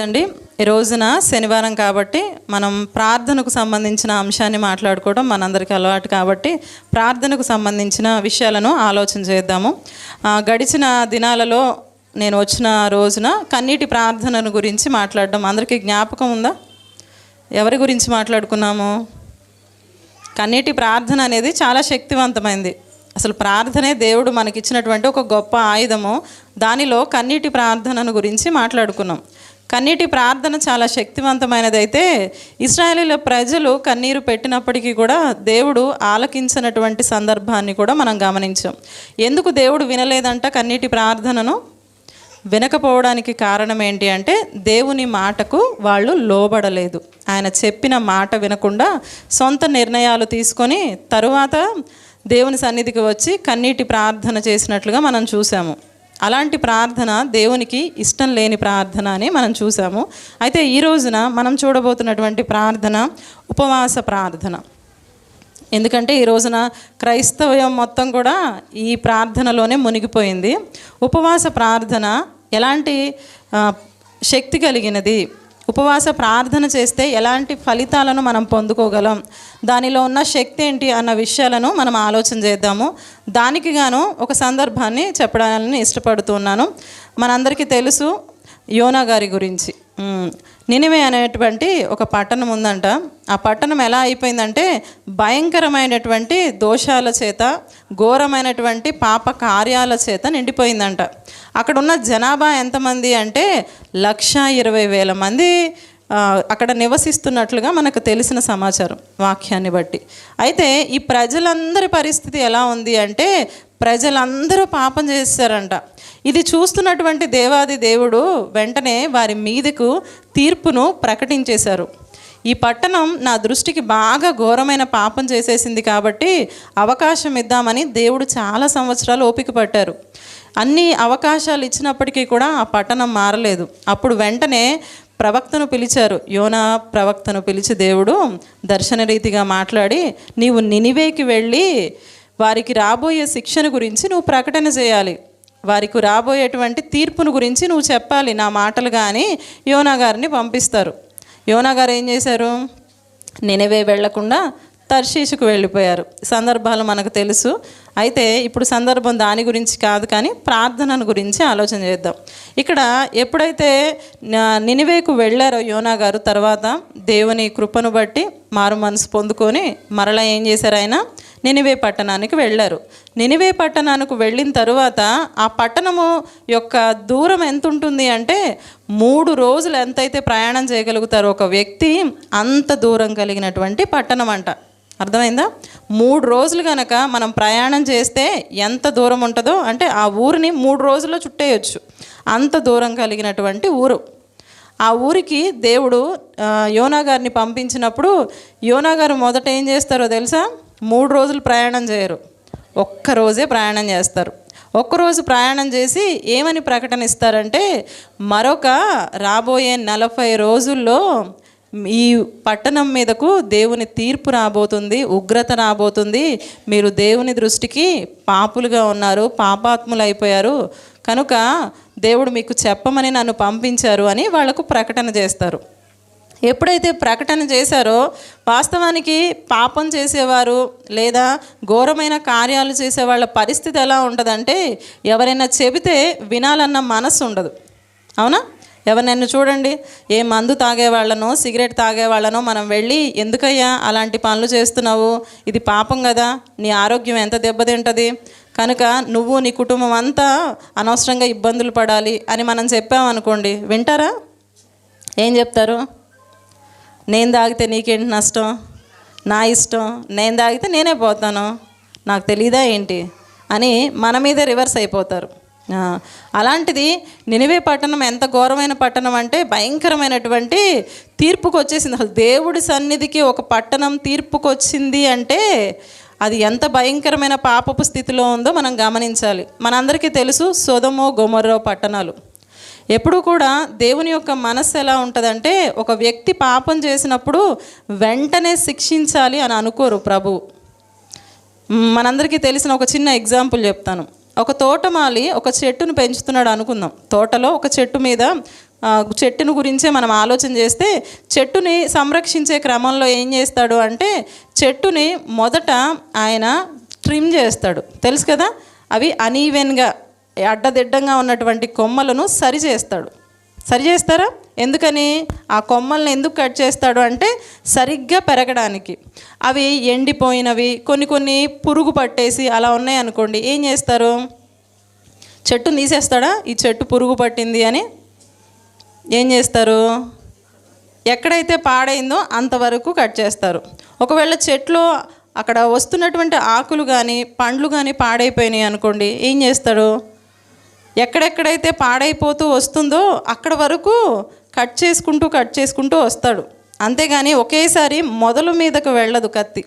అండి. ఈ రోజున శనివారం కాబట్టి మనం ప్రార్థనకు సంబంధించిన అంశాన్ని మాట్లాడుకోవడం మనందరికీ అలవాటు కాబట్టి ప్రార్థనకు సంబంధించిన విషయాలను ఆలోచన చేద్దాము. గడిచిన దినాలలో నేను వచ్చిన రోజున కన్నీటి ప్రార్థనను గురించి మాట్లాడడం అందరికీ జ్ఞాపకం ఉందా? ఎవరి గురించి మాట్లాడుకున్నాము? కన్నీటి ప్రార్థన అనేది చాలా శక్తివంతమైంది. అసలు ప్రార్థనే దేవుడు మనకిచ్చినటువంటి ఒక గొప్ప ఆయుధము. దానిలో కన్నీటి ప్రార్థనను గురించి మాట్లాడుకున్నాం. కన్నీటి ప్రార్థన చాలా శక్తివంతమైనదైతే అయితే ఇస్రాయేలీల ప్రజలు కన్నీరు పెట్టినప్పటికీ కూడా దేవుడు ఆలకించినటువంటి సందర్భాన్ని కూడా మనం గమనించాం. ఎందుకు దేవుడు వినలేదంట కన్నీటి ప్రార్థనను? వినకపోవడానికి కారణం ఏంటి అంటే దేవుని మాటకు వాళ్ళు లోబడలేదు. ఆయన చెప్పిన మాట వినకుండా సొంత నిర్ణయాలు తీసుకొని తరువాత దేవుని సన్నిధికి వచ్చి కన్నీటి ప్రార్థన చేసినట్లుగా మనం చూసాము అలాంటి ప్రార్థన దేవునికి ఇష్టం లేని ప్రార్థన అని మనం చూసాము. అయితే ఈ రోజున మనం చూడబోతున్నటువంటి ప్రార్థన ఉపవాస ప్రార్థన. ఎందుకంటే ఈ రోజున క్రైస్తవ్యం మొత్తం కూడా ఈ ప్రార్థనలోనే మునిగిపోయింది. ఉపవాస ప్రార్థన ఎలాంటి శక్తి కలిగినది? ఉపవాస ప్రార్థన చేస్తే ఎలాంటి ఫలితాలను మనం పొందుకోగలం? దానిలో ఉన్న శక్తి ఏంటి అన్న విషయాలను మనం ఆలోచన చేద్దాము. దానికి గాను ఒక సందర్భాన్ని చెప్పడాలని ఇష్టపడుతున్నాను. మనందరికీ తెలుసు యోనా గారి గురించి. నినివే అనేటువంటి ఒక పట్టణం ఉందంట. ఆ పట్టణం ఎలా అయిపోయిందంటే భయంకరమైనటువంటి దోషాల చేత ఘోరమైనటువంటి పాప కార్యాల చేత నిండిపోయిందంట. అక్కడ ఉన్న జనాభా ఎంతమంది అంటే లక్ష ఇరవై వేల మంది అక్కడ నివసిస్తున్నట్లుగా మనకు తెలిసిన సమాచారం వాక్యాన్ని బట్టి. అయితే ఈ ప్రజలందరి పరిస్థితి ఎలా ఉంది అంటే ప్రజలందరూ పాపం చేశారంట. ఇది చూస్తున్నటువంటి దేవాది దేవుడు వెంటనే వారి మీదకు తీర్పును ప్రకటించేశారు. ఈ పట్టణం నా దృష్టికి బాగా ఘోరమైన పాపం చేసేసింది కాబట్టి అవకాశం ఇద్దామని దేవుడు చాలా సంవత్సరాలు ఓపిక పట్టారు. అన్ని అవకాశాలు ఇచ్చినప్పటికీ కూడా ఆ పట్టణం మారలేదు. అప్పుడు వెంటనే ప్రవక్తను పిలిచారు. యోనా ప్రవక్తను పిలిచి దేవుడు దర్శన రీతిగా మాట్లాడి నీవు నినివేకి వెళ్ళి వారికి రాబోయే శిక్షణ గురించి నువ్వు ప్రకటన చేయాలి. వారికి రాబోయేటువంటి తీర్పును గురించి నువ్వు చెప్పాలి. నా మాటలు కానీ యోనా గారిని పంపిస్తారు. యోనా గారు ఏం చేశారు? నినవే వెళ్ళకుండా తర్షీషుకు వెళ్ళిపోయారు. సందర్భాలు మనకు తెలుసు. అయితే ఇప్పుడు సందర్భం దాని గురించి కాదు కానీ ప్రార్థనను గురించి ఆలోచన చేద్దాం. ఇక్కడ ఎప్పుడైతే నినివేకు వెళ్ళారో యోనా గారు తర్వాత దేవుని కృపను బట్టి మారు మనసు పొందుకొని మరలా ఏం చేశారు ఆయన? నినివే పట్టణానికి వెళ్ళారు. నినివే పట్టణానికి వెళ్ళిన తరువాత ఆ పట్టణము యొక్క దూరం ఎంత ఉంటుంది అంటే మూడు రోజులు ఎంతైతే ప్రయాణం చేయగలుగుతారో ఒక వ్యక్తి అంత దూరం కలిగినటువంటి పట్టణం అంట. అర్థమైందా? మూడు రోజులు కనుక మనం ప్రయాణం చేస్తే ఎంత దూరం ఉంటుందో అంటే ఆ ఊరిని మూడు రోజుల్లో చుట్టేయచ్చు. అంత దూరం కలిగినటువంటి ఊరు. ఆ ఊరికి దేవుడు యోనాగారిని యోనా గారిని పంపించినప్పుడు యోనా గారు మొదట ఏం చేస్తారో తెలుసా? మూడు రోజులు ప్రయాణం చేయరు. ఒక్క రోజే ప్రయాణం చేస్తారు. ఒక్కరోజు ప్రయాణం చేసి ఏమని ప్రకటన ఇస్తారంటే మరొక రాబోయే నలభై రోజుల్లో ఈ పట్టణం మీదకు దేవుని తీర్పు రాబోతుంది ఉగ్రత రాబోతుంది. మీరు దేవుని దృష్టికి పాపులుగా ఉన్నారు పాపాత్ములు అయిపోయారు. కనుక దేవుడు మీకు చెప్పమని నన్ను పంపించారు అని వాళ్ళకు ప్రకటన చేస్తారు. ఎప్పుడైతే ప్రకటన చేశారో వాస్తవానికి పాపం చేసేవారు లేదా ఘోరమైన కార్యాలు చేసే వాళ్ళ పరిస్థితి ఎలా ఉంటుందంటే ఎవరైనా చెబితే వినాలన్న మనసు ఉండదు. అవునా? ఎవరినైనా చూడండి? ఏ మందు తాగే వాళ్ళనో సిగరెట్ తాగే వాళ్ళనో మనం వెళ్ళి ఎందుకయ్యా అలాంటి పనులు చేస్తున్నావు? ఇది పాపం కదా నీ ఆరోగ్యం ఎంత దెబ్బతింటుంది? కనుక నువ్వు నీ కుటుంబం అంతా అనవసరంగా ఇబ్బందులు పడాలి అని మనం చెప్పామనుకోండి వింటారా? ఏం చెప్తారు? నేను తాగితే నీకేంటి నష్టం? నా ఇష్టం నేను తాగితే నేనే పోతాను నాకు తెలీదా ఏంటి? అని మన మీద రివర్స్ అయిపోతారు. అలాంటిది నినివే పట్టణం ఎంత ఘోరమైన పట్టణం అంటే భయంకరమైనటువంటి తీర్పుకు వచ్చేసింది. అసలు దేవుడి సన్నిధికి ఒక పట్టణం తీర్పుకు వచ్చింది అంటే అది ఎంత భయంకరమైన పాపపు స్థితిలో ఉందో మనం గమనించాలి. మనందరికీ తెలుసు సొదమో గొమర్రో పట్టణాలు. ఎప్పుడు కూడా దేవుని యొక్క మనస్సు ఎలా ఉంటుందంటే ఒక వ్యక్తి పాపం చేసినప్పుడు వెంటనే శిక్షించాలి అని అనుకోరు ప్రభు. మనందరికీ తెలిసిన ఒక చిన్న ఎగ్జాంపుల్ చెప్తాను. ఒక తోటమాలి ఒక చెట్టును పెంచుతున్నాడు అనుకుందాం. తోటలో ఒక చెట్టు మీద చెట్టును గురించే మనం ఆలోచన చేస్తే చెట్టుని సంరక్షించే క్రమంలో ఏం చేస్తాడు అంటే చెట్టుని మొదట ఆయన ట్రిమ్ చేస్తాడు. తెలుసు కదా? అవి అనీవెన్గా అడ్డదిడ్డంగా ఉన్నటువంటి కొమ్మలను సరి చేస్తాడు. సరి చేస్తారా? ఎందుకని? ఆ కొమ్మల్ని ఎందుకు కట్ చేస్తాడు అంటే సరిగ్గా పెరగడానికి. అవి ఎండిపోయినవి కొన్ని కొన్ని పురుగు పట్టేసి అలా ఉన్నాయి అనుకోండి ఏం చేస్తారు? చెట్టు తీసేస్తాడా? ఈ చెట్టు పురుగు పట్టింది అని ఏం చేస్తారు? ఎక్కడైతే పాడైందో అంతవరకు కట్ చేస్తారు. ఒకవేళ చెట్లో అక్కడ వస్తున్నటువంటి ఆకులు కానీ పండ్లు కానీ పాడైపోయినాయి అనుకోండి ఏం చేస్తాడు? ఎక్కడెక్కడైతే పాడైపోతూ వస్తుందో అక్కడ వరకు కట్ చేసుకుంటూ కట్ చేసుకుంటూ వస్తాడు. అంతేగాని ఒకేసారి మొదలు మీదకు వెళ్ళదు కత్తి.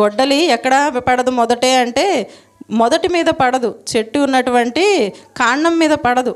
గొడ్డలి ఎక్కడ పడదు మొదటే అంటే మొదటి మీద పడదు. చెట్టు ఉన్నటువంటి కాండం మీద పడదు.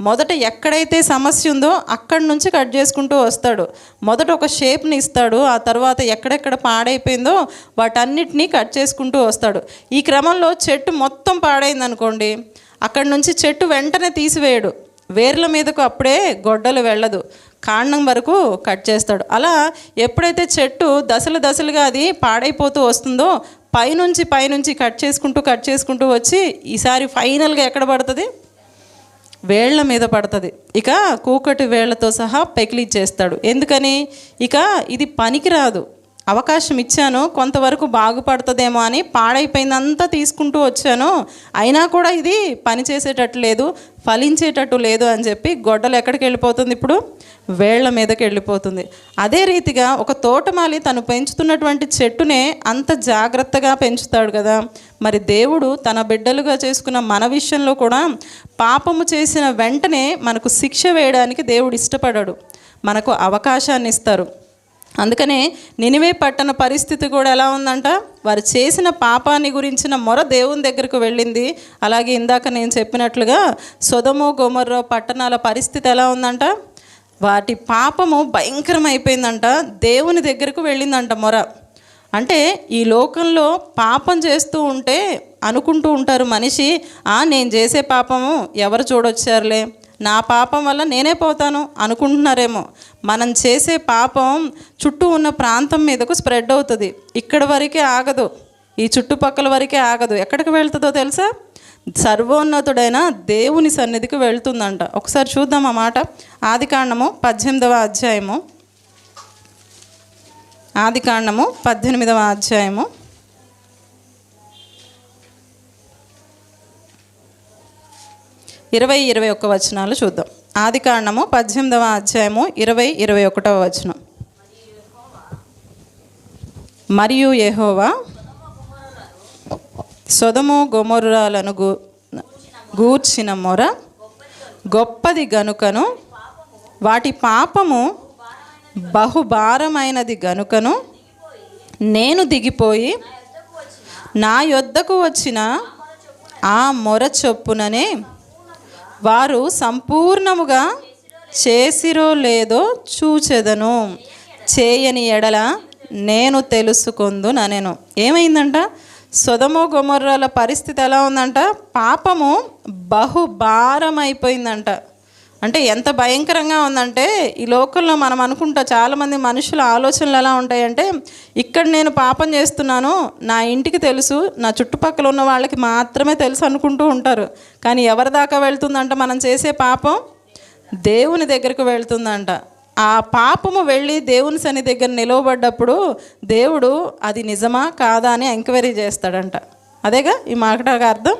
మొదట ఎక్కడైతే సమస్య ఉందో అక్కడి నుంచి కట్ చేసుకుంటూ వస్తాడు. మొదట ఒక షేప్ని ఇస్తాడు ఆ తర్వాత ఎక్కడెక్కడ పాడైపోయిందో వాటన్నిటినీ కట్ చేసుకుంటూ వస్తాడు. ఈ క్రమంలో చెట్టు మొత్తం పాడైంది అనుకోండి అక్కడి నుంచి చెట్టు వెంటనే తీసివేయడు. వేర్ల మీదకు అప్పుడే గొడ్డలు వెళ్ళదు. కాండం వరకు కట్ చేస్తాడు. అలా ఎప్పుడైతే చెట్టు దశలు దశలుగా అది పాడైపోతూ వస్తుందో పైనుంచి పైనుంచి కట్ చేసుకుంటూ కట్ చేసుకుంటూ వచ్చి ఈసారి ఫైనల్గా ఎక్కడ పడుతుంది? వేళ్ళ మీద పడుతుంది. ఇక కూకటి వేళ్ళతో సహా పెకిలిచ్చేస్తాడు ఎందుకని? ఇక ఇది పనికిరాదు. అవకాశం ఇచ్చాను కొంతవరకు బాగుపడుతుందేమో అని పాడైపోయిందంతా తీసుకుంటూ వచ్చాను. అయినా కూడా ఇది పని చేసేటట్టు లేదు ఫలించేటట్టు లేదు అని చెప్పి గొడ్డలు ఎక్కడికి వెళ్ళిపోతుంది ఇప్పుడు? వేళ్ళ మీదకి వెళ్ళిపోతుంది. అదే రీతిగా ఒక తోటమాలి తను పెంచుతున్నటువంటి చెట్టునే అంత జాగ్రత్తగా పెంచుతాడు కదా. మరి దేవుడు తన బిడ్డలుగా చేసుకున్న మన విషయంలో కూడా పాపము చేసిన వెంటనే మనకు శిక్ష వేయడానికి దేవుడు ఇష్టపడాడు. మనకు అవకాశాన్ని ఇస్తారు. అందుకనే నినివే పట్టణ పరిస్థితి కూడా ఎలా ఉందంట? వారు చేసిన పాపాన్ని గురించిన మొర దేవుని దగ్గరకు వెళ్ళింది. అలాగే ఇందాక నేను చెప్పినట్లుగా సొదము గుమర్రో పట్టణాల పరిస్థితి ఎలా ఉందంట? వాటి పాపము భయంకరమైపోయిందంట. దేవుని దగ్గరకు వెళ్ళిందంట మొర. అంటే ఈ లోకంలో పాపం చేస్తూ ఉంటే అనుకుంటూ ఉంటారు మనిషి ఆ నేను చేసే పాపము ఎవరు చూడొచ్చారులే? నా పాపం వల్ల నేనే పోతాను అనుకుంటున్నారేమో. మనం చేసే పాపం చుట్టూ ఉన్న ప్రాంతం మీదకు స్ప్రెడ్ అవుతుంది. ఇక్కడ వరకే ఆగదు. ఈ చుట్టుపక్కల వరకే ఆగదు. ఎక్కడికి వెళ్తుందో తెలుసా? సర్వోన్నతుడైన దేవుని సన్నిధికి వెళ్తుందంట. ఒకసారి చూద్దాం ఆ మాట. ఆది కాండము పద్దెనిమిదవ అధ్యాయము. ఆది కాండము పద్దెనిమిదవ అధ్యాయము. ఇరవై ఇరవై ఒక్క వచనాలు చూద్దాం. ఆది కారణము పద్దెనిమిదవ అధ్యాయము ఇరవై ఇరవై ఒకటవ వచనం. మరియు యెహోవా సొదము గొమరురాలను గూ గూర్చిన మొర గొప్పది గనుకను వాటి పాపము బహుభారమైనది గనుకను నేను దిగిపోయి నా యొద్దకు వచ్చిన ఆ మొర చొప్పుననే వారు సంపూర్ణముగా చేసిరో లేదో చూచెదను. చేయని ఎడల నేను తెలుసుకుందు నేను ఏమైందంట? సొదమో గొమర్రాల పరిస్థితి ఎలా ఉందంట? పాపము బహుభారమైపోయిందంట. అంటే ఎంత భయంకరంగా ఉందంటే ఈ లోకంలో మనం అనుకుంటా చాలామంది మనుషుల ఆలోచనలు ఎలా ఉంటాయంటే ఇక్కడ నేను పాపం చేస్తున్నాను నా ఇంటికి తెలుసు నా చుట్టుపక్కల ఉన్న వాళ్ళకి మాత్రమే తెలుసు అనుకుంటూ ఉంటారు. కానీ ఎవరి దాకా వెళ్తుందంట మనం చేసే పాపం? దేవుని దగ్గరకు వెళ్తుందంట. ఆ పాపము వెళ్ళి దేవుని సన్ని దగ్గర నిలవబడ్డప్పుడు దేవుడు అది నిజమా కాదా అని ఎంక్వైరీ చేస్తాడంట. అదేగా? ఈ మాటకు అర్థం?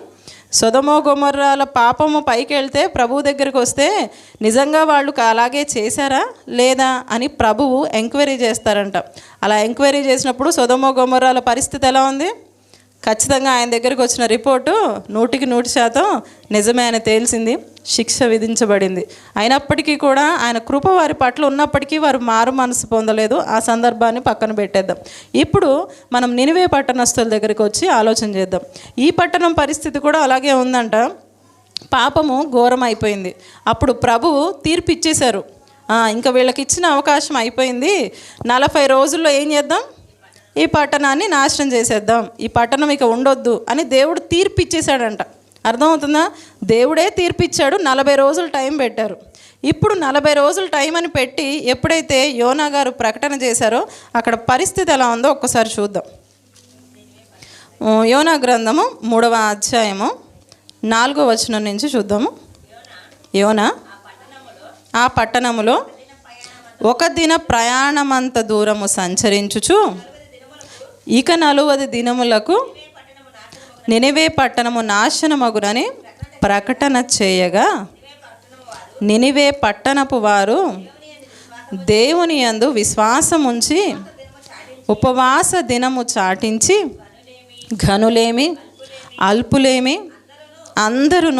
సొదమో గొమర్రాల పాపము పైకి వెళ్తే ప్రభువు దగ్గరికి వస్తే నిజంగా వాళ్ళు అలాగే చేశారా లేదా అని ప్రభువు ఎంక్వైరీ చేస్తారంట. అలా ఎంక్వైరీ చేసినప్పుడు సొదమో గొమర్రాల పరిస్థితి ఎలా ఉంది? ఖచ్చితంగా ఆయన దగ్గరికి వచ్చిన రిపోర్టు నూటికి నూటి శాతం నిజమే అని తేల్చింది శిక్ష విధించబడింది. అయినప్పటికీ కూడా ఆయన కృప వారి పట్ల ఉన్నప్పటికీ వారు మారు మనసు పొందలేదు. ఆ సందర్భాన్ని పక్కన పెట్టేద్దాం. ఇప్పుడు మనం నినివే పట్టణస్తుల దగ్గరికి వచ్చి ఆలోచన చేద్దాం. ఈ పట్టణం పరిస్థితి కూడా అలాగే ఉందంట. పాపము ఘోరం అయిపోయింది. అప్పుడు ప్రభువు తీర్పు ఇచ్చేశారు ఇంకా వీళ్ళకి ఇచ్చిన అవకాశం అయిపోయింది. నలభై రోజుల్లో ఏం చేద్దాం? ఈ పట్టణాన్ని నాశనం చేసేద్దాం ఈ పట్టణం ఇక ఉండొద్దు అని దేవుడు తీర్పిచ్చేశాడంట. అర్థమవుతుందా? దేవుడే తీర్పిచ్చాడు నలభై రోజులు టైం పెట్టారు. ఇప్పుడు నలభై రోజులు టైం అని పెట్టి ఎప్పుడైతే యోనా గారు ప్రకటన చేశారో అక్కడ పరిస్థితి ఎలా ఉందో ఒక్కసారి చూద్దాం. యోనా గ్రంథము మూడవ అధ్యాయము నాలుగో వచనం నుంచి చూద్దాము. యోనా ఆ పట్టణములో ఒక దిన ప్రయాణమంత దూరము సంచరించుచు ఇక నలువది దినములకు నినివే పట్టణము నాశనమగునని ప్రకటన చేయగా నినివే పట్టణపు వారు దేవుని యందు విశ్వాసముంచి ఉపవాస దినము చాటించి ఘనులేమి అల్పులేమి అందరూ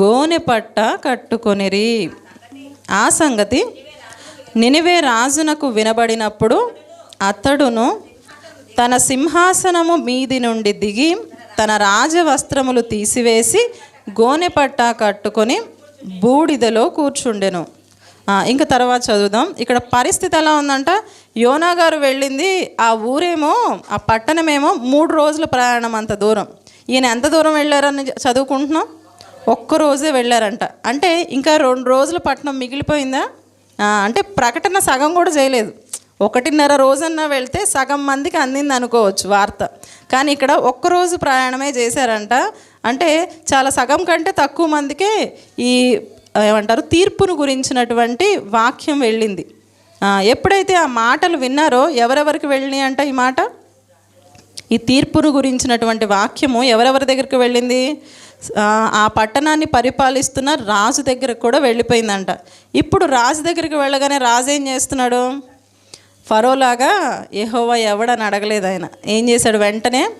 గోనె పట్ట కట్టుకొనిరి. ఆ సంగతి నినివే రాజునకు వినబడినప్పుడు అతడును తన సింహాసనము మీది నుండి దిగి తన రాజవస్త్రములు తీసివేసి గోనె పట్టా కట్టుకొని బూడిదలో కూర్చుండెను. ఇంకా తర్వాత చదువుదాం. ఇక్కడ పరిస్థితి ఎలా ఉందంట? యోనా గారు వెళ్ళింది ఆ ఊరేమో ఆ పట్టణమేమో మూడు రోజుల ప్రయాణం అంత దూరం. ఈయన ఎంత దూరం వెళ్ళారని చదువుకుంటున్నాం? ఒక్క రోజే వెళ్ళారంట. అంటే ఇంకా రెండు రోజుల పట్టణం మిగిలిపోయిందా? అంటే ప్రకటన సగం కూడా చేయలేదు. ఒకటిన్నర రోజన్నా వెళ్తే సగం మందికి అందింది అనుకోవచ్చు వార్త. కానీ ఇక్కడ ఒక్కరోజు ప్రయాణమే చేశారంట. అంటే చాలా సగం కంటే తక్కువ మందికే ఈ ఏమంటారు తీర్పును గురించినటువంటి వాక్యం వెళ్ళింది. ఎప్పుడైతే ఆ మాటలు విన్నారో ఎవరెవరికి వెళ్ళినాయి అంట ఈ మాట? ఈ తీర్పును గురించినటువంటి వాక్యము ఎవరెవరి దగ్గరికి వెళ్ళింది? ఆ పట్టణాన్ని పరిపాలిస్తున్న రాజు దగ్గరకు కూడా వెళ్ళిపోయిందంట. ఇప్పుడు రాజు దగ్గరికి వెళ్ళగానే రాజు ఏం చేస్తున్నాడు? ఫరోలాగా ఎహోవా ఎవడని అడగలేదు ఆయన. ఏం చేశాడు? వెంటనే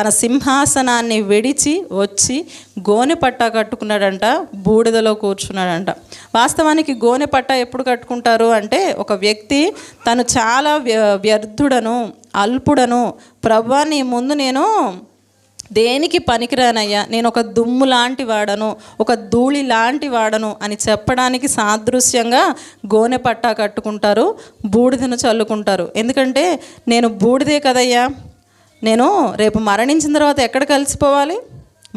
తన సింహాసనాన్ని విడిచి వచ్చి గోనె పట్టా కట్టుకున్నాడంట బూడిదలో కూర్చున్నాడంట. వాస్తవానికి గోనె పట్టా ఎప్పుడు కట్టుకుంటారు అంటే ఒక వ్యక్తి తను చాలా వ్య- వ్యర్థుడను అల్పుడను ప్రభా నీ ముందు నేను దేనికి పనికిరానయ్యా? నేను ఒక దుమ్ము లాంటి వాడను ఒక ధూళి లాంటి వాడను అని చెప్పడానికి సాదృశ్యంగా గోనె పట్టా కట్టుకుంటారు బూడిదను చల్లుకుంటారు. ఎందుకంటే నేను బూడిదే కదయ్యా. నేను రేపు మరణించిన తర్వాత ఎక్కడ కలిసిపోవాలి?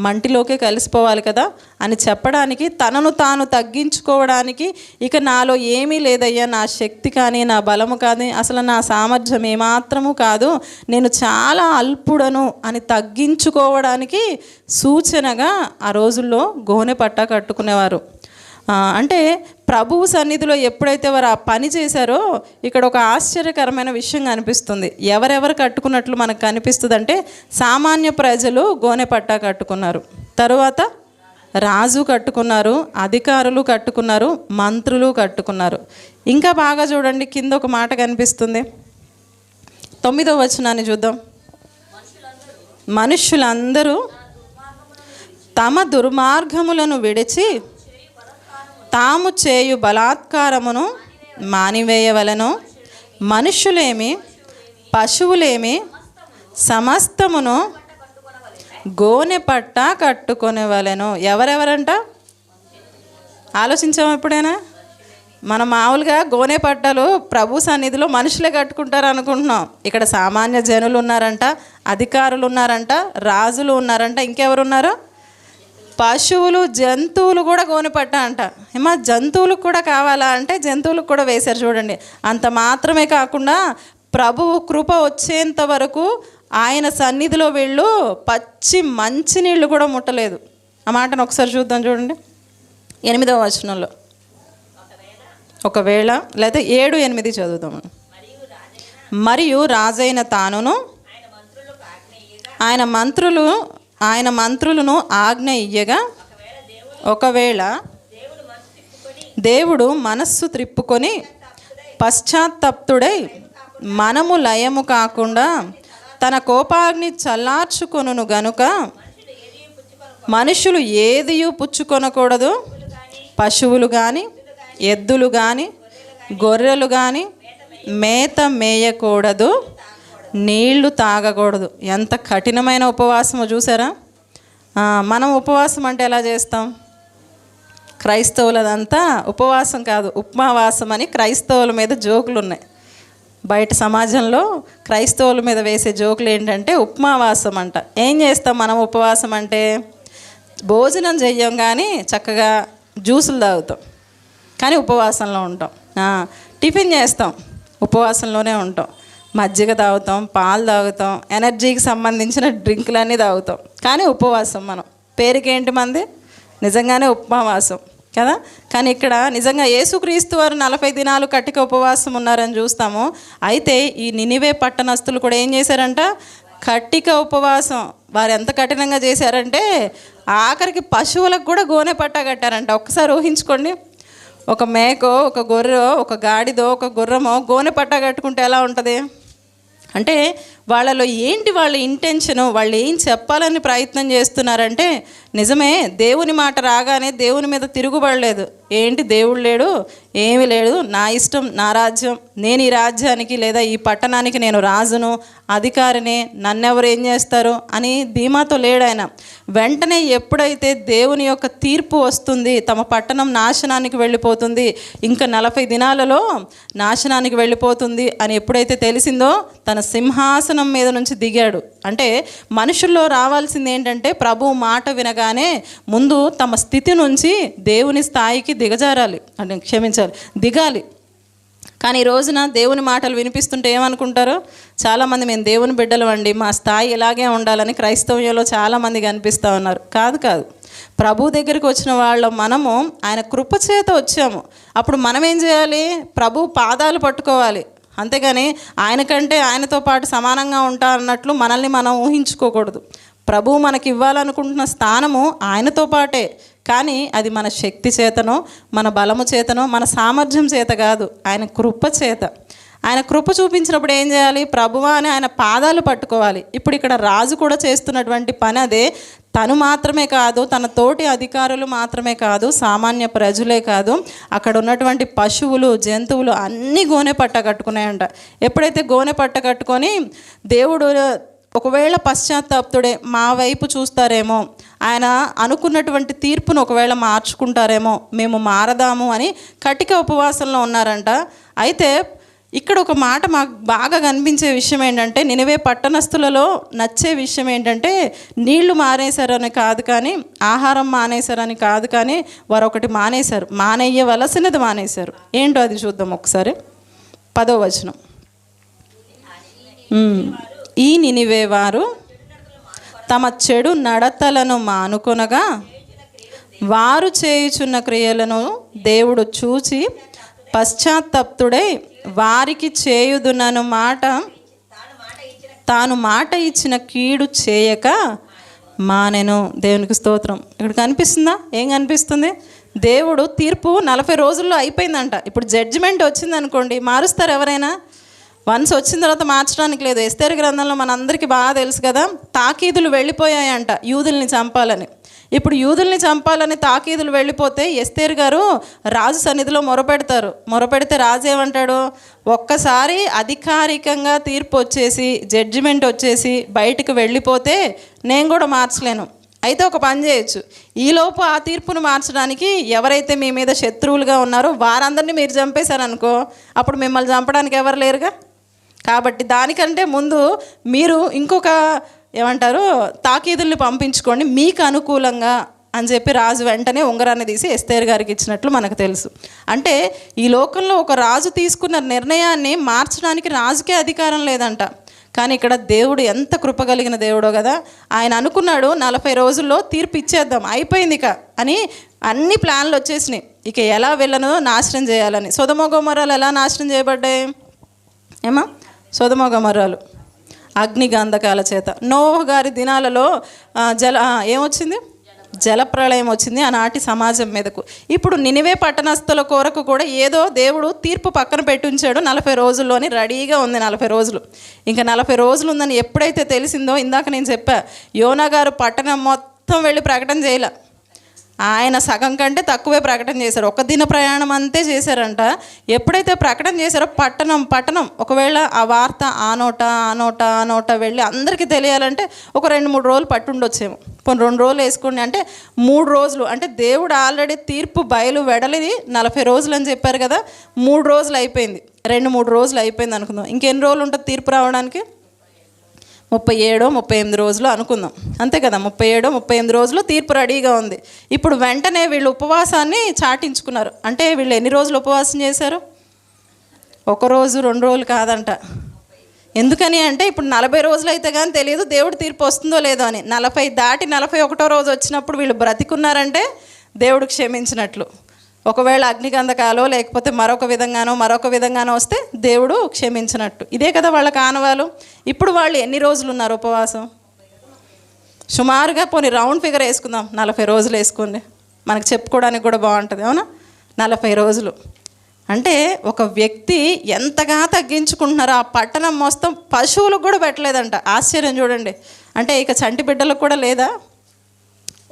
మంటిలోకే కలిసిపోవాలి కదా అని చెప్పడానికి తనను తాను తగ్గించుకోవడానికి ఇక నాలో ఏమీ లేదయ్యా. నా శక్తి కానీ నా బలము కానీ అసలు నా సామర్థ్యం ఏమాత్రము కాదు. నేను చాలా అల్పుడను అని తగ్గించుకోవడానికి సూచనగా ఆ రోజుల్లో గోనె పట్ట కట్టుకునేవారు. అంటే ప్రభువు సన్నిధిలో ఎప్పుడైతే వారు ఆ పని చేశారో ఇక్కడ ఒక ఆశ్చర్యకరమైన విషయం కనిపిస్తుంది. ఎవరెవరు కట్టుకున్నట్లు మనకు కనిపిస్తుంది అంటే సామాన్య ప్రజలు గోనె పట్టా కట్టుకున్నారు. తరువాత రాజు కట్టుకున్నారు అధికారులు కట్టుకున్నారు మంత్రులు కట్టుకున్నారు. ఇంకా బాగా చూడండి కింద ఒక మాట కనిపిస్తుంది. తొమ్మిదో వచనాన్ని చూద్దాం. మనుష్యులందరూ తమ దుర్మార్గములను విడిచి తాము చేయు బలాత్కారమును మానివేయవలను. మనుష్యులేమి పశువులేమి సమస్తమును గోనె పట్ట కట్టుకొనేవలెను. ఎవరెవరంట? ఆలోచించాము ఎప్పుడైనా? మనం మామూలుగా గోనె పట్టలు ప్రభు సన్నిధిలో మనుషులే కట్టుకుంటారు అనుకుంటున్నాం ఇక్కడ సామాన్య జనులు ఉన్నారంట అధికారులు ఉన్నారంట రాజులు ఉన్నారంట ఇంకెవరున్నారు? పశువులు జంతువులు కూడా గోనెపట్ట అంట. ఏమా జంతువులకు కూడా కావాలా అంటే జంతువులకు కూడా వేశారు చూడండి. అంత మాత్రమే కాకుండా ప్రభువు కృప వచ్చేంత వరకు ఆయన సన్నిధిలో వీళ్ళు పచ్చి మంచినీళ్ళు కూడా ముట్టలేదు. ఆ మాటను ఒకసారి చూద్దాం చూడండి. ఎనిమిదవ వచనంలో. ఒకవేళ లేదా ఏడు ఎనిమిది చదువుతాం మరియు రాజైన తానును ఆయన మంత్రులు ఆయన మంత్రులను ఆజ్ఞ ఇయ్యగా ఒకవేళ దేవుడు మనస్సు త్రిప్పుకొని పశ్చాత్తప్తుడై మనము లయము కాకుండా తన కోపాగ్ని చల్లార్చుకొను గనుక మనుషులు ఏదియు పుచ్చుకొనకూడదు. పశువులు కానీ ఎద్దులు కానీ గొర్రెలు కానీ మేత మేయకూడదు. నీళ్ళు తాగకూడదు. ఎంత కఠినమైన ఉపవాసమో చూసారా? మనం ఉపవాసం అంటే ఎలా చేస్తాం? క్రైస్తవులదంతా ఉపవాసం కాదు ఉపమావాసం అని క్రైస్తవుల మీద జోకులు ఉన్నాయి బయట సమాజంలో క్రైస్తవుల మీద వేసే జోకులు ఏంటంటే ఉపమావాసం అంట. ఏం చేస్తాం మనం ఉపవాసం అంటే? భోజనం చెయ్యం కానీ చక్కగా జ్యూసులు తాగుతాం. కానీ ఉపవాసంలో ఉంటాం. టిఫిన్ చేస్తాం. ఉపవాసంలోనే ఉంటాం. మజ్జిగ తాగుతాం పాలు తాగుతాం ఎనర్జీకి సంబంధించిన డ్రింకులన్నీ తాగుతాం. కానీ ఉపవాసం మనం. పేరుకేంటి మంది? నిజంగానే ఉపవాసం కదా? కానీ ఇక్కడ నిజంగా యేసుక్రీస్తు వారు నలభై దినాలు కట్టిక ఉపవాసం ఉన్నారని చూస్తాము. అయితే ఈ నినివే పట్టణస్తులు కూడా ఏం చేశారంట? కట్టిక ఉపవాసం. వారు ఎంత కఠినంగా చేశారంటే ఆఖరికి పశువులకు కూడా గోనె పట్టా కట్టారంట. ఒక్కసారి ఊహించుకోండి. ఒక మేకో ఒక గొర్రె ఒక గాడిదో ఒక గుర్రమో గోనె పట్ట కట్టుకుంటే ఎలా ఉంటుంది? అంటే వాళ్ళలో ఏంటి వాళ్ళ ఇంటెన్షను వాళ్ళు ఏం చెప్పాలని ప్రయత్నం చేస్తున్నారంటే నిజమే దేవుని మాట రాగానే దేవుని మీద తిరుగుబడలేదు. ఏంటి? దేవుడు లేడు ఏమి లేడు. నా ఇష్టం నా రాజ్యం నేను ఈ రాజ్యానికి లేదా ఈ పట్టణానికి నేను రాజును అధికారిని నన్నెవరు ఏం చేస్తారు అని ధీమాతో లేడు ఆయన. వెంటనే ఎప్పుడైతే దేవుని యొక్క తీర్పు వస్తుంది తమ పట్టణం నాశనానికి వెళ్ళిపోతుంది ఇంకా నలభై దినాలలో నాశనానికి వెళ్ళిపోతుంది అని ఎప్పుడైతే తెలిసిందో తన సింహాసనం మీద నుంచి దిగాడు. అంటే మనుషుల్లో రావాల్సింది ఏంటంటే ప్రభు మాట వినగానే ముందు తమ స్థితి నుంచి దేవుని స్థాయికి దిగజారాలి. అంటే క్షమించాలి. దిగాలి. కానీ ఈ రోజున దేవుని మాటలు వినిపిస్తుంటే ఏమనుకుంటారు? చాలామంది మేము దేవుని బిడ్డలు అండి మా స్థాయి ఇలాగే ఉండాలని క్రైస్తవ్యంలో చాలామంది కనిపిస్తూ ఉన్నారు. కాదు కాదు. ప్రభు దగ్గరికి వచ్చిన వాళ్ళ మనము ఆయన కృప చేత వచ్చాము. అప్పుడు మనం ఏం చేయాలి? ప్రభు పాదాలు పట్టుకోవాలి. అంతేగాని ఆయనకంటే ఆయనతో పాటు సమానంగా ఉంటా అన్నట్లు మనల్ని మనం ఊహించుకోకూడదు. ప్రభు మనకి ఇవ్వాలనుకుంటున్న స్థానము ఆయనతో పాటే. కానీ అది మన శక్తి చేతనో మన బలము చేతనో మన సామర్థ్యం చేత కాదు. ఆయన కృప చేత. ఆయన కృప చూపించినప్పుడు ఏం చేయాలి? ప్రభువా అని ఆయన పాదాలు పట్టుకోవాలి. ఇప్పుడు ఇక్కడ రాజు కూడా చేస్తున్నటువంటి పని అదే. తను మాత్రమే కాదు తన తోటి అధికారులు మాత్రమే కాదు సామాన్య ప్రజలే కాదు. అక్కడ ఉన్నటువంటి పశువులు జంతువులు అన్నీ గోనె పట్ట కట్టుకున్నాయంట. ఎప్పుడైతే గోనె పట్ట కట్టుకొని దేవుడు ఒకవేళ పశ్చాత్తాప్తుడే మా వైపు చూస్తారేమో ఆయన అనుకున్నటువంటి తీర్పును ఒకవేళ మార్చుకుంటారేమో మేము మారదాము అని కటిక ఉపవాసంలో ఉన్నారంట. అయితే ఇక్కడ ఒక మాట మాకు బాగా కనిపించే విషయం ఏంటంటే నినవే పట్టణస్థులలో నచ్చే విషయం ఏంటంటే నీళ్ళు మానేశారని కాదు కానీ ఆహారం మానేశారని కాదు కానీ వారు ఒకటి మానేశారు. మానేయవలసినది మానేశారు. ఏంటో అది చూద్దాం ఒకసారి. పదో వచనం. ఈ నినివే వారు తమ చెడు నడతలను మానుకొనగా వారు చేయుచున్న క్రియలను దేవుడు చూచి పశ్చాత్తప్తుడై వారికి చేయుదునను మాట తాను మాట ఇచ్చిన కీడు చేయక మానెను. దేవునికి స్తోత్రం. ఇక్కడ కనిపిస్తుందా? ఏం కనిపిస్తుంది? దేవుడు తీర్పు నలభై రోజుల్లో అయిపోయిందంట. ఇప్పుడు జడ్జిమెంట్ వచ్చింది అనుకోండి మారుస్తారు ఎవరైనా? వన్స్ వచ్చిన తర్వాత మార్చడానికి లేదు. ఎస్తేరు గ్రంథంలో మనందరికీ బాగా తెలుసు కదా తాకీదులు వెళ్ళిపోయాయంట యూదుల్ని చంపాలని. ఇప్పుడు యూదుల్ని చంపాలని తాకీదులు వెళ్ళిపోతే ఎస్తేరు గారు రాజు సన్నిధిలో మొరపెడతారు. మొరపెడితే రాజు ఏమంటాడు? ఒక్కసారి అధికారికంగా తీర్పు వచ్చేసి జడ్జిమెంట్ వచ్చేసి బయటకు వెళ్ళిపోతే నేను కూడా మార్చలేను. అయితే ఒక పని చేయొచ్చు. ఈలోపు ఆ తీర్పును మార్చడానికి ఎవరైతే మీ మీద శత్రువులుగా ఉన్నారో వారందరినీ మీరు చంపేశారనుకో అప్పుడు మిమ్మల్ని చంపడానికి ఎవరు లేరుగా? కాబట్టి దానికంటే ముందు మీరు ఇంకొక ఏమంటారు తాకీదుల్ని పంపించుకోండి మీకు అనుకూలంగా అని చెప్పి రాజు వెంటనే ఉంగరాన్ని తీసి ఎస్తేర్ గారికి ఇచ్చినట్లు మనకు తెలుసు. అంటే ఈ లోకంలో ఒక రాజు తీసుకున్న నిర్ణయాన్ని మార్చడానికి రాజుకే అధికారం లేదంట. కానీ ఇక్కడ దేవుడు ఎంత కృప కలిగిన దేవుడో కదా. ఆయన అనుకున్నాడు నలభై రోజుల్లో తీర్పు ఇచ్చేద్దాం అయిపోయింది ఇక అని అన్ని ప్లాన్లు వచ్చేసినాయి. ఇక ఎలా వెళ్ళనో నాశనం చేయాలని. సుధమ ఎలా నాశనం చేయబడ్డాయి? ఏమా? సుధమ అగ్ని గంధకాల చేత. నోహ గారి దినాలలో జల ఏమొచ్చింది? జలప్రళయం వచ్చింది ఆనాటి సమాజం మీదకు. ఇప్పుడు నినివే పట్టణస్థుల కొరకు కూడా ఏదో దేవుడు తీర్పు పక్కన పెట్టించాడు. నలభై రోజుల్లోని రెడీగా ఉంది నలభై రోజులు. ఇంకా నలభై రోజులు ఉందని ఎప్పుడైతే తెలిసిందో ఇందాక నేను చెప్పా యోనా గారు పట్టణం మొత్తం వెళ్ళి ప్రకటన చేయలే. ఆయన సగం కంటే తక్కువే ప్రకటన చేశారు. ఒక దిన ప్రయాణం అంతే చేశారంట. ఎప్పుడైతే ప్రకటన చేశారో పట్టణం పట్టణం. ఒకవేళ ఆ వార్త ఆ నోట ఆ నోట ఆ నోట వెళ్ళి అందరికీ తెలియాలంటే ఒక రెండు మూడు రోజులు పట్టుండొచ్చేమో. కొన్ని రెండు రోజులు వేసుకోండి అంటే మూడు రోజులు. అంటే దేవుడు ఆల్రెడీ తీర్పు బయలు వెడలిది నలభై రోజులు అని చెప్పారు కదా. మూడు రోజులు అయిపోయింది. రెండు మూడు రోజులు అయిపోయింది అనుకుందాం. ఇంకెన్ని రోజులు ఉంటుంది తీర్పు రావడానికి? ముప్పై ఏడో ముప్పై ఎనిమిది రోజులు అనుకుందాం. అంతే కదా ముప్పై ఏడో ముప్పై ఎనిమిది రోజులు తీర్పు రెడీగా ఉంది. ఇప్పుడు వెంటనే వీళ్ళు ఉపవాసాన్ని చాటించుకున్నారు. అంటే వీళ్ళు ఎన్ని రోజులు ఉపవాసం చేశారు? ఒక రోజు రెండు రోజులు కాదంట. ఎందుకని అంటే ఇప్పుడు నలభై రోజులు అయితే కానీ తెలియదు దేవుడు తీర్పు వస్తుందో లేదో అని. నలభై దాటి నలభై ఒకటో రోజు వచ్చినప్పుడు వీళ్ళు బ్రతికున్నారంటే దేవుడు క్షమించినట్లు. ఒకవేళ అగ్నిగంధకాలో లేకపోతే మరొక విధంగానో మరొక విధంగానో వస్తే దేవుడు క్షమించినట్టు. ఇదే కదా వాళ్ళ కానవాలు. ఇప్పుడు వాళ్ళు ఎన్ని రోజులు ఉన్నారు ఉపవాసం? సుమారుగా పోనీ రౌండ్ ఫిగర్ వేసుకుందాం. నలభై రోజులు వేసుకోండి. మనకు చెప్పుకోవడానికి కూడా బాగుంటుంది అవునా? నలభై రోజులు. అంటే ఒక వ్యక్తి ఎంతగా తగ్గించుకుంటున్నారో ఆ పట్టణం మొత్తం పశువులకు కూడా పెట్టలేదంట. ఆశ్చర్యం చూడండి. అంటే ఇక చంటి బిడ్డలకు కూడా లేదా?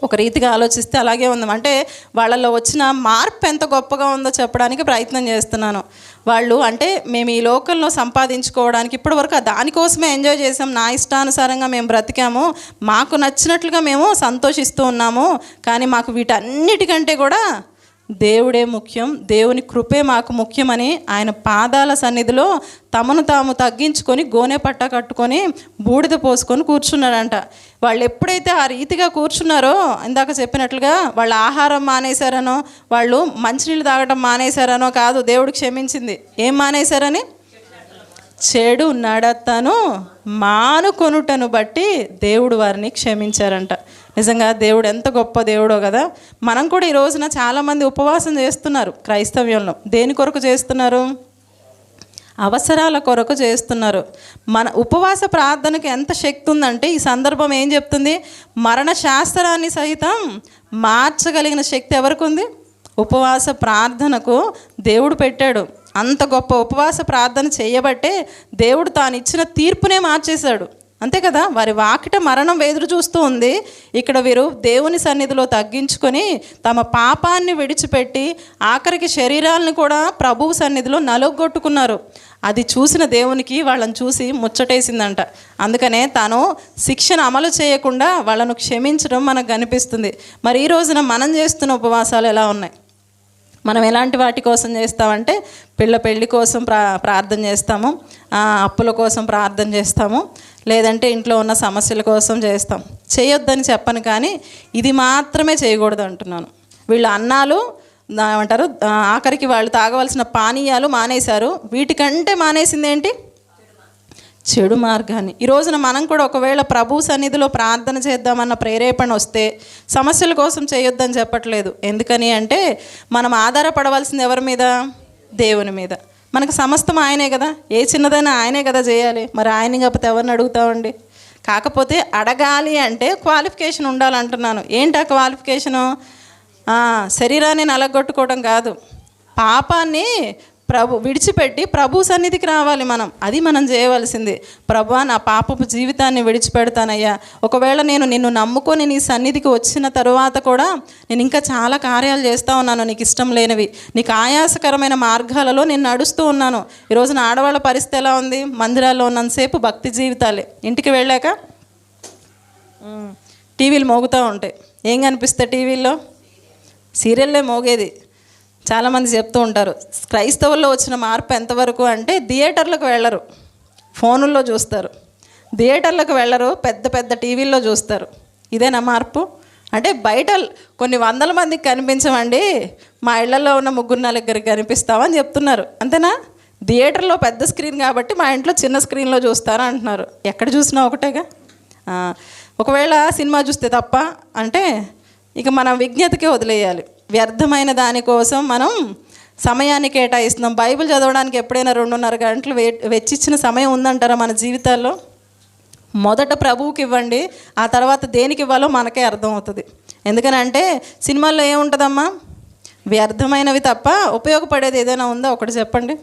ఒక రీతిగా ఆలోచిస్తే అలాగే ఉంది. అంటే వాళ్ళలో వచ్చిన మార్పు ఎంత గొప్పగా ఉందో చెప్పడానికి ప్రయత్నం చేస్తున్నాను. వాళ్ళు అంటే మేము ఈ లోకంలో సంపాదించుకోవడానికి ఇప్పటివరకు దానికోసమే ఎంజాయ్ చేసాం నా ఇష్టానుసారంగా మేము బ్రతికాము. మాకు నచ్చినట్లుగా మేము సంతోషిస్తూ ఉన్నాము. కానీ మాకు వీటన్నిటికంటే కూడా దేవుడే ముఖ్యం దేవుని కృపే మాకు ముఖ్యమని ఆయన పాదాల సన్నిధిలో తమను తాము తగ్గించుకొని గోనె పట్ట కట్టుకొని బూడిద పోసుకొని కూర్చున్నాడంట. వాళ్ళు ఎప్పుడైతే ఆ రీతిగా కూర్చున్నారో ఇందాక చెప్పినట్లుగా వాళ్ళ ఆహారం మానేశారనో వాళ్ళు మంచినీళ్ళు తాగడం మానేశారనో కాదు దేవుడు క్షమించింది. ఏం మానేశారని? చెడు నడతను మానుకొనుటను బట్టి దేవుడు వారిని క్షమించారంట. నిజంగా దేవుడు ఎంత గొప్ప దేవుడో కదా. మనం కూడా ఈ రోజున చాలామంది ఉపవాసం చేస్తున్నారు క్రైస్తవ్యంలో. దేని కొరకు చేస్తున్నారు? అవసరాల కొరకు చేస్తున్నారు. మన ఉపవాస ప్రార్థనకు ఎంత శక్తి ఉందంటే ఈ సందర్భం ఏం చెప్తుంది? మరణ శాస్త్రాన్ని సహితం మార్చగలిగిన శక్తి ఎవరికి ఉంది? ఉపవాస ప్రార్థనకు దేవుడు పెట్టాడు. అంత గొప్ప ఉపవాస ప్రార్థన చేయబట్టే దేవుడు తాను ఇచ్చిన తీర్పునే మార్చేశాడు. అంతే కదా? వారి వాకిట మరణం ఎదురు చూస్తూ ఉంది. ఇక్కడ వీరు దేవుని సన్నిధిలో తగ్గించుకొని తమ పాపాన్ని విడిచిపెట్టి ఆఖరికి శరీరాలను కూడా ప్రభువు సన్నిధిలో నలుగొట్టుకున్నారు. అది చూసిన దేవునికి వాళ్ళని చూసి ముచ్చటేసిందంట. అందుకనే తాను శిక్షను అమలు చేయకుండా వాళ్ళను క్షమించడం మనకు కనిపిస్తుంది. మరి ఈ రోజున మనం చేస్తున్న ఉపవాసాలు ఎలా ఉన్నాయి? మనం ఎలాంటి వాటి కోసం చేస్తామంటే పిల్ల పెళ్ళి కోసం ప్రా ప్రార్థన చేస్తాము. అప్పుల కోసం ప్రార్థన చేస్తాము. లేదంటే ఇంట్లో ఉన్న సమస్యల కోసం చేస్తాం. చేయొద్దని చెప్పను కానీ ఇది మాత్రమే చేయకూడదు అంటున్నాను. వీళ్ళు అన్నాలు ఏమంటారు ఆఖరికి వాళ్ళు తాగవలసిన పానీయాలు మానేశారు. వీటికంటే మానేసింది ఏంటి? చెడు మార్గాన్ని. ఈ రోజున మనం కూడా ఒకవేళ ప్రభు సన్నిధిలో ప్రార్థన చేద్దామన్న ప్రేరేపణ వస్తే సమస్యల కోసం చేయొద్దని చెప్పట్లేదు. ఎందుకని అంటే మనం ఆధారపడవలసింది ఎవరి మీద? దేవుని మీద. మనకు సమస్తం ఆయనే కదా. ఏ చిన్నదైనా ఆయనే కదా చేయాలి. మరి ఆయన కాకపోతే ఎవరిని అడుగుతామండి కాకపోతే అడగాలి అంటే క్వాలిఫికేషన్ ఉండాలంటున్నాను. ఏంటి ఆ క్వాలిఫికేషను? శరీరాన్ని నలగొట్టుకోవడం కాదు. పాపాన్ని ప్రభు విడిచిపెట్టి ప్రభు సన్నిధికి రావాలి మనం. అది మనం చేయవలసింది. ప్రభా నా పాపపు జీవితాన్ని విడిచిపెడతానయ్యా. ఒకవేళ నేను నిన్ను నమ్ముకొని నీ సన్నిధికి వచ్చిన తరువాత కూడా నేను ఇంకా చాలా కార్యాలు చేస్తూ ఉన్నాను. నీకు ఇష్టం లేనివి నీకు ఆయాసకరమైన మార్గాలలో నేను నడుస్తూ ఉన్నాను. ఈరోజు నా ఆడవాళ్ళ పరిస్థితి ఎలా ఉంది? మందిరాల్లో ఉన్నంతసేపు భక్తి జీవితాలే. ఇంటికి వెళ్ళాక? టీవీలు మోగుతూ ఉంటాయి ఏం కనిపిస్తాయి టీవీల్లో? సీరియల్లే మోగేది. చాలామంది చెప్తూ ఉంటారు క్రైస్తవుల్లో వచ్చిన మార్పు ఎంతవరకు అంటే థియేటర్లకు వెళ్ళరు ఫోనుల్లో చూస్తారు. థియేటర్లకు వెళ్ళరు పెద్ద పెద్ద టీవీల్లో చూస్తారు. ఇదేనా మార్పు? అంటే బయట కొన్ని వందల మందికి కనిపించమండి మా ఇళ్ళలో ఉన్న ముగ్గురు నలుగురికి కనిపిస్తామని చెప్తున్నారు. అంతేనా? థియేటర్లో పెద్ద స్క్రీన్ కాబట్టి మా ఇంట్లో చిన్న స్క్రీన్లో చూస్తారా అంటున్నారు. ఎక్కడ చూసినా ఒకటేగా? ఒకవేళ సినిమా చూస్తే తప్ప అంటే ఇక మనం విజ్ఞతకే వదిలేయాలి. వ్యర్థమైన దానికోసం మనం సమయాన్ని కేటాయిస్తున్నాం. బైబిల్ చదవడానికి ఎప్పుడైనా రెండున్నర గంటలు వే వెచ్చిచ్చిన సమయం ఉందంటారా మన జీవితాల్లో? మొదట ప్రభువుకి ఇవ్వండి ఆ తర్వాత దేనికి ఇవ్వాలో మనకే అర్థమవుతుంది. ఎందుకనంటే సినిమాల్లో ఏముంటుందమ్మా? వ్యర్థమైనవి తప్ప ఉపయోగపడేది ఏదైనా ఉందా? ఒకటి చెప్పండి.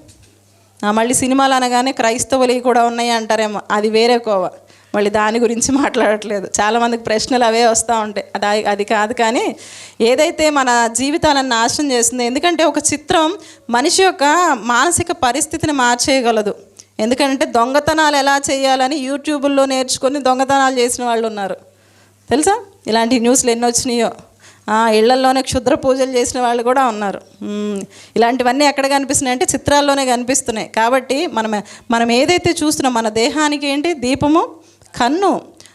మళ్ళీ సినిమాలు అనగానే క్రైస్తవులు కూడా ఉన్నాయి అంటారేమో అది వేరే కోవ. మళ్ళీ దాని గురించి మాట్లాడట్లేదు. చాలామందికి ప్రశ్నలు అవే వస్తూ ఉంటాయి. అది అది కాదు కానీ ఏదైతే మన జీవితాలను నాశనం చేస్తుంది ఎందుకంటే ఒక చిత్రం మనిషి యొక్క మానసిక పరిస్థితిని మార్చేయగలదు. ఎందుకంటే దొంగతనాలు ఎలా చేయాలని యూట్యూబ్లో నేర్చుకొని దొంగతనాలు చేసిన వాళ్ళు ఉన్నారు. తెలుసా? ఇలాంటి న్యూస్లు ఎన్ని వచ్చినాయో. ఇళ్ళల్లోనే క్షుద్ర పూజలు చేసిన వాళ్ళు కూడా ఉన్నారు. ఇలాంటివన్నీ ఎక్కడ కనిపిస్తున్నాయి అంటే చిత్రాల్లోనే కనిపిస్తున్నాయి. కాబట్టి మనం మనం ఏదైతే చూస్తున్నాం మన దేహానికి ఏంటి? దీపము కన్ను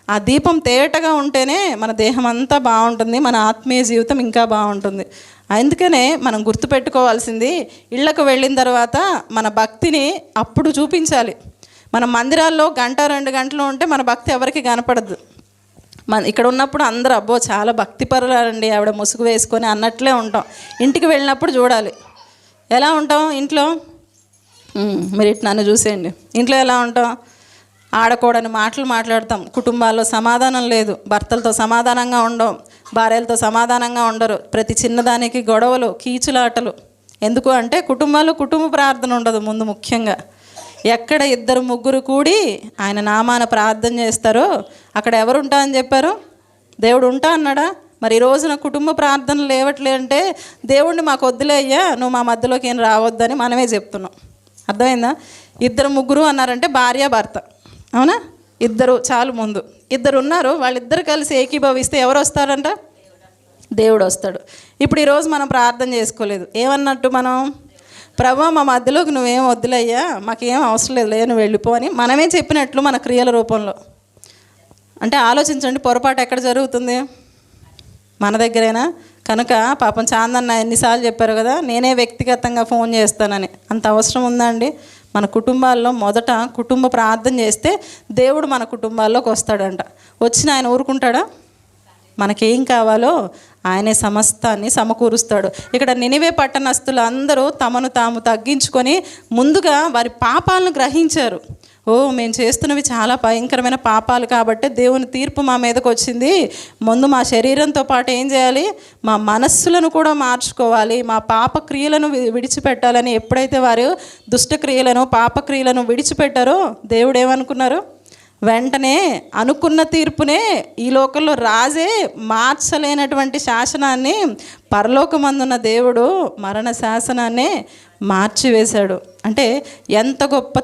ఆ దీపం తేటగా ఉంటేనే మన దేహం అంతా బాగుంటుంది మన ఆత్మీయ జీవితం ఇంకా బాగుంటుంది. అందుకనే మనం గుర్తుపెట్టుకోవాల్సింది ఇళ్ళకు వెళ్ళిన తర్వాత మన భక్తిని అప్పుడు చూపించాలి. మన మందిరాల్లో గంట రెండు గంటలు ఉంటే మన భక్తి ఎవరికి కనపడదు. మన ఇక్కడ ఉన్నప్పుడు అందరూ అబ్బో చాలా భక్తిపరులండి ఆవిడ ముసుగు వేసుకొని అన్నట్లే ఉంటాం. ఇంటికి వెళ్ళినప్పుడు చూడాలి. ఎలా ఉంటాం ఇంట్లో? మీరు ఇటు నన్ను చూసేయండి. ఇంట్లో ఎలా ఉంటాం? ఆడకూడని మాటలు మాట్లాడతాం. కుటుంబాల్లో సమాధానం లేదు. భర్తలతో సమాధానంగా ఉండం భార్యలతో సమాధానంగా ఉండరు. ప్రతి చిన్నదానికి గొడవలు కీచులాటలు. ఎందుకు అంటే కుటుంబాల్లో కుటుంబ ప్రార్థన ఉండదు ముందు ముఖ్యంగా. ఎక్కడ ఇద్దరు ముగ్గురు కూడి ఆయన నామాన ప్రార్థన చేస్తారో అక్కడ ఎవరు ఉంటా అని చెప్పారు? దేవుడు ఉంటా అన్నాడా? మరి ఈ రోజున కుటుంబ ప్రార్థన లేవట్లే అంటే దేవుణ్ణి మాకు వద్దులే అయ్యా నువ్వు మా మధ్యలోకి ఏం రావద్దని మనమే చెప్తున్నాం. అర్థమైందా? ఇద్దరు ముగ్గురు అన్నారంటే భార్య భర్త. అవునా? ఇద్దరు చాలు ముందు. ఇద్దరు ఉన్నారు వాళ్ళిద్దరు కలిసి ఏకీభవిస్తే ఎవరు వస్తారంట దేవుడు వస్తాడు ఇప్పుడు ఈరోజు మనం ప్రార్థన చేసుకోలేదు. ఏమన్నట్టు మనం? ప్రభా మా మధ్యలోకి నువ్వేం వద్దులయ్యా? మాకేం అవసరం లేదు లేదు నువ్వు వెళ్ళిపో అని మనమే చెప్పినట్లు మన క్రియల రూపంలో. అంటే ఆలోచించండి పొరపాటు ఎక్కడ జరుగుతుంది? మన దగ్గరేనా? కనుక పాపం చాందన్న ఎన్నిసార్లు చెప్పారు కదా నేనే వ్యక్తిగతంగా ఫోన్ చేస్తానని. అంత అవసరం ఉందా అండి? మన కుటుంబాల్లో మొదట కుటుంబ ప్రార్థన చేస్తే దేవుడు మన కుటుంబాల్లోకి వస్తాడంట. వచ్చిన ఆయన ఊరుకుంటాడా? మనకేం కావాలో ఆయనే సమస్తాన్ని సమకూరుస్తాడు. ఇక్కడ నినివే పట్టణస్తులు అందరూ తమను తాము తగ్గించుకొని ముందుగా వారి పాపాలను గ్రహించారు. ఓ మేము చేస్తున్నవి చాలా భయంకరమైన పాపాలు కాబట్టి దేవుని తీర్పు మా మీదకి వచ్చింది. ముందు మా శరీరంతో పాటు ఏం చేయాలి? మా మనస్సులను కూడా మార్చుకోవాలి. మా పాప క్రియలను విడిచిపెట్టాలని ఎప్పుడైతే వారు దుష్టక్రియలను పాపక్రియలను విడిచిపెట్టారో దేవుడు ఏమనుకున్నారు? వెంటనే అనుకున్న తీర్పునే ఈ లోకంలో రాజే మార్చలేనటువంటి శాసనాన్ని పరలోకమందున్న దేవుడు మరణ శాసనాన్నే మార్చివేశాడు. అంటే ఎంత గొప్ప